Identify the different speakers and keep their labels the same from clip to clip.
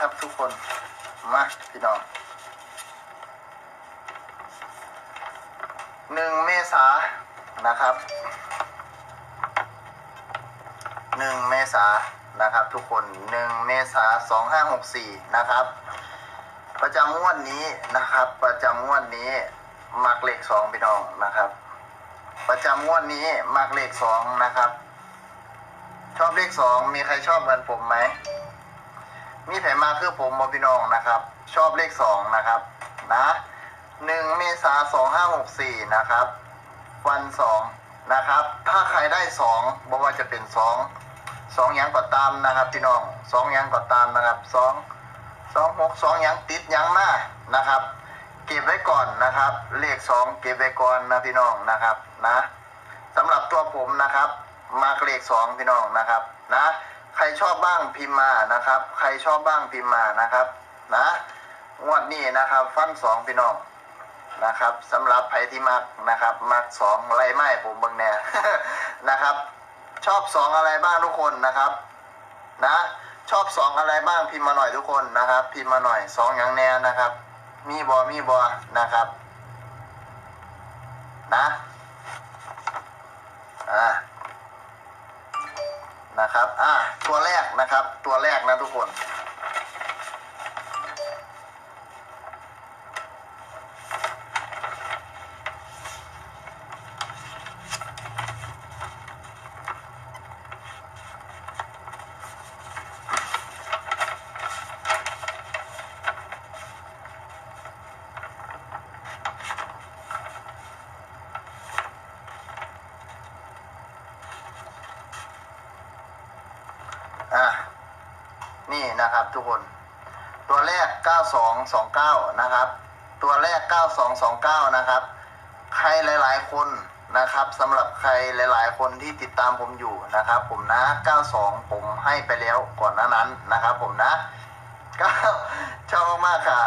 Speaker 1: นะครับทุกคน มาพี่น้องหนึ่งเมษานะครับหนึ่งเมษานะครับ ทุกคนหนึ่งเมษาสองห้าหกสี่นะครับ ประจำงวดนี้นะครับ ประจำงวดนี้มักเลขสองพี่น้องนะครับ ประจำงวดนี้มักเลขสองนะครับ ชอบเลขสองมีใครชอบเหมือนผมไหม มีแผนมาคือผมบอพี่น้องนะครับ ชอบเลขสองนะครับนะหนึ่งเมษาสองห้าหกสี่นะครับ วันสองนะครับ ถ้าใครได้สองบอกว่าจะเป็นสองสองยังก็ตามนะครับพี่น้องสองยังก็ตามนะครับสองสองหกสองยังติดยังมานะครับ เก็บไว้ก่อนนะครับ เลขสองเก็บไว้ก่อนนะพี่น้องนะครับนะสำหรับตัวผมนะครับ มาร์กเลขสองพี่น้องนะครับนะ ใครชอบบ้างพิมพ์มานะครับ ใครชอบบ้างพิมพ์มานะครับ นะงวดนี้นะครับ ฟันสองพี่น้องนะครับสำหรับใครที่มักนะครับ มักสองไล่ไม้ผมเบิ่งแน่นะครับ ชอบสองอะไรบ้างทุกคนนะครับ นะ ชอบสองอะไรบ้างพิมพ์มาหน่อยทุกคนนะครับ พิมพ์มาหน่อยสองอย่างแน่นะครับ มีบอมีบอนะครับ นะอ่า นะครับ อ่าตัวแรกนะครับ ตัวแรกนะทุกคน อะ นี่นะครับ ทุกคน ตัวแรก 9229 นะครับ ตัวแรก 9229 นะครับ ใครหลาย ๆ คนนะครับสำหรับใครหลาย ๆ คนที่ติดตามผมอยู่นะครับ ผมนะ 92 ผมให้ไปแล้วก่อนหน้านั้นนะครับ ผมนะก็ชอบมากค่ะ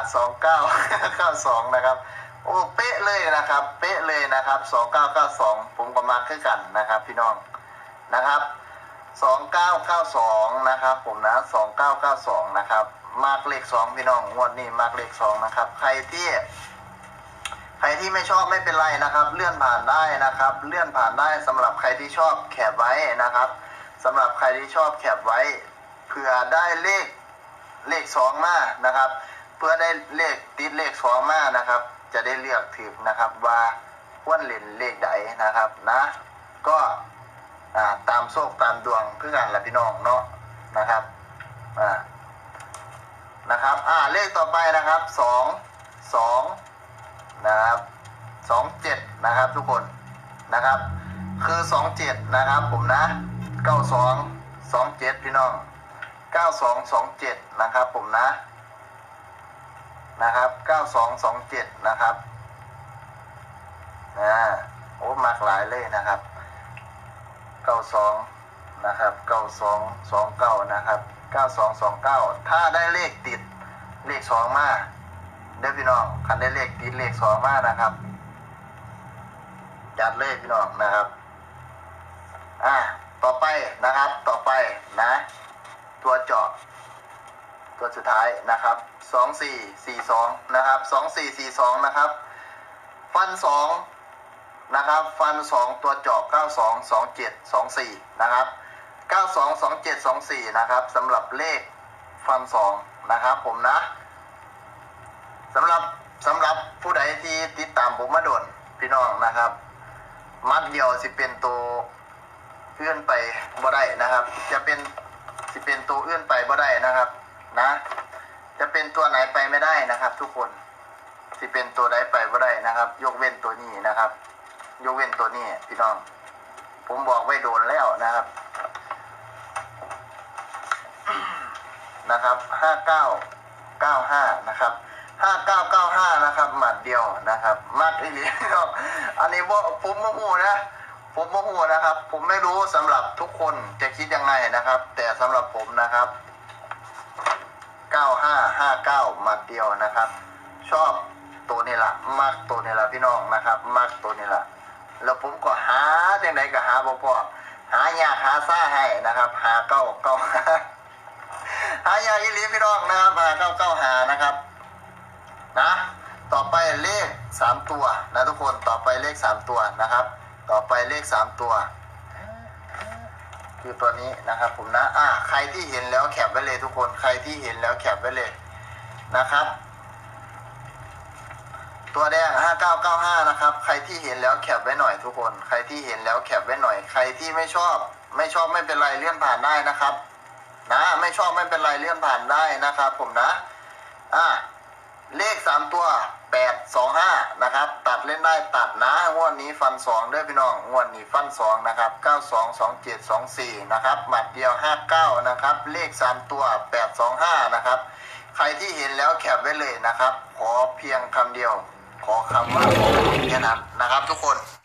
Speaker 1: 29 92 นะครับโอ้เป๊ะเลยนะครับ เป๊ะเลยนะครับ 2992 ผมก็มาขึ้นกันนะครับ พี่น้องนะครับ สองเก้าเก้าสองนะครับผมนะสองเก้าเก้าสองนะครับ มาร์กเลขสองพี่น้องงวดนี้มาร์กเลขสองนะครับ ใครที่ ใครที่ไม่ชอบไม่เป็นไรนะครับ เลื่อนผ่านได้นะครับ เลื่อนผ่านได้สำหรับใครที่ชอบแคปไว้นะครับสำหรับใครที่ชอบแคปไว้เผื่อได้เลขเลขสองมานะครับ เพื่อได้เลขติดเลขสองมานะครับ จะได้เลือกถือนะครับว่าว่นเล่นเลขใดนะครับนะ ก็ อ่าตามโชคตามดวงคือกันแหละพี่น้องเนาะนะครับอ่านะครับอ่าเลขต่อไปนะครับสองสองนะครับสองเจ็ดนะครับทุกคนนะครับ คือสองเจ็ดนะครับผมนะเก้าสองสองเจ็ดพี่น้องเก้าสองสองเจ็ดนะครับผมนะนะครับเก้าสองสองเจ็ดนะครับอ่าโอ้มากหลายเลยนะครับ เก้าสองนะครับเก้าสองสองเก้านะครับเก้าสองสองเก้าถ้าได้เลขติดเลขสองมาเด้อพี่น้องคันได้เลขติดเลขสองมานะครับจัดเลขพี่น้องนะครับอะต่อไปนะครับต่อไปนะ ตัวเจาะตัวสุดท้ายนะครับสองสี่สี่สองนะครับสองสี่สี่สองนะครับ ฟันสอง นะครับ ฟันสองตัวเจาะเก้าสองสองเจ็ดสองสี่นะครับเก้าสองสองเจ็ดสองสี่นะครับสำหรับเลขฟันสองนะครับผมนะสำหรับสำหรับผู้ใดที่ติดตามผมมาโดนพี่น้องนะครับ มัดเดียวสิเป็นตัวเอื้อนไปบ่ได้นะครับ จะเป็นสิเป็นตัวเอื้อนไปบ่ได้นะครับนะจะเป็นตัวไหนไปไม่ได้นะครับ ทุกคนสิเป็นตัวใดไปบ่ได้นะครับ ยกเว้นตัวนี้นะครับ ยกเว้นตัวนี้พี่น้อง ผมบอกไว้โดนแล้วนะครับ นะครับห้าเก้าเก้าห้านะครับห้าเก้าเก้าห้านะครับหมัดเดียวนะครับมัดอีหลีพี่น้องอันนี้บ่ผมโมโหนะผมโมโหนะครับ ผมไม่รู้สำหรับทุกคนจะคิดยังไงนะครับ แต่สำหรับผมนะครับเก้าห้าห้าเก้าหมัดเดียวนะครับ ชอบตัวนี้ละมักตัวนี้ละพี่น้องนะครับ มักตัวนี้ละ แล้วผมก็หาจังไดก็หาบ่พอหายากหาซ่าให้นะครับ หาเก้าเก้าหายกอีลีพี่น้องนะครับมาเก้าเก้าหานะครับนะต่อไปเลขสามตัวนะทุกคนต่อไปเลขสามตัวนะครับ ต่อไปเลขสามตัวคือตัวนี้นะครับ ผมนะอะใครที่เห็นแล้วแคปไว้เลยทุกคนใครที่เห็นแล้วแคปไว้เลยนะครับ ตัวแดง 5995 นะครับ ใครที่เห็นแล้วแคปไว้หน่อยทุกคน ใครที่เห็นแล้วแคปไว้หน่อย ใครที่ไม่ชอบ ไม่ชอบไม่เป็นไรเลื่อนผ่านได้นะครับ นะ ไม่ชอบไม่เป็นไรเลื่อนผ่านได้นะครับ ผมนะ อะเลขสามตัวแปดสองห้านะครับ ตัดเล่นได้ตัดนะงวดนี้ฟันสองด้วยพี่น้องงวดนี้ฟันสองนะครับเก้าสองสองเจ็ดสองสี่นะครับ หมัดเดียวห้าเก้านะครับ เลขสามตัวแปดสองห้านะครับ ใครที่เห็นแล้วแคปไว้เลยนะครับ ขอเพียงคำเดียว ขอคำว่าขอแค่นั้นนะครับทุกคน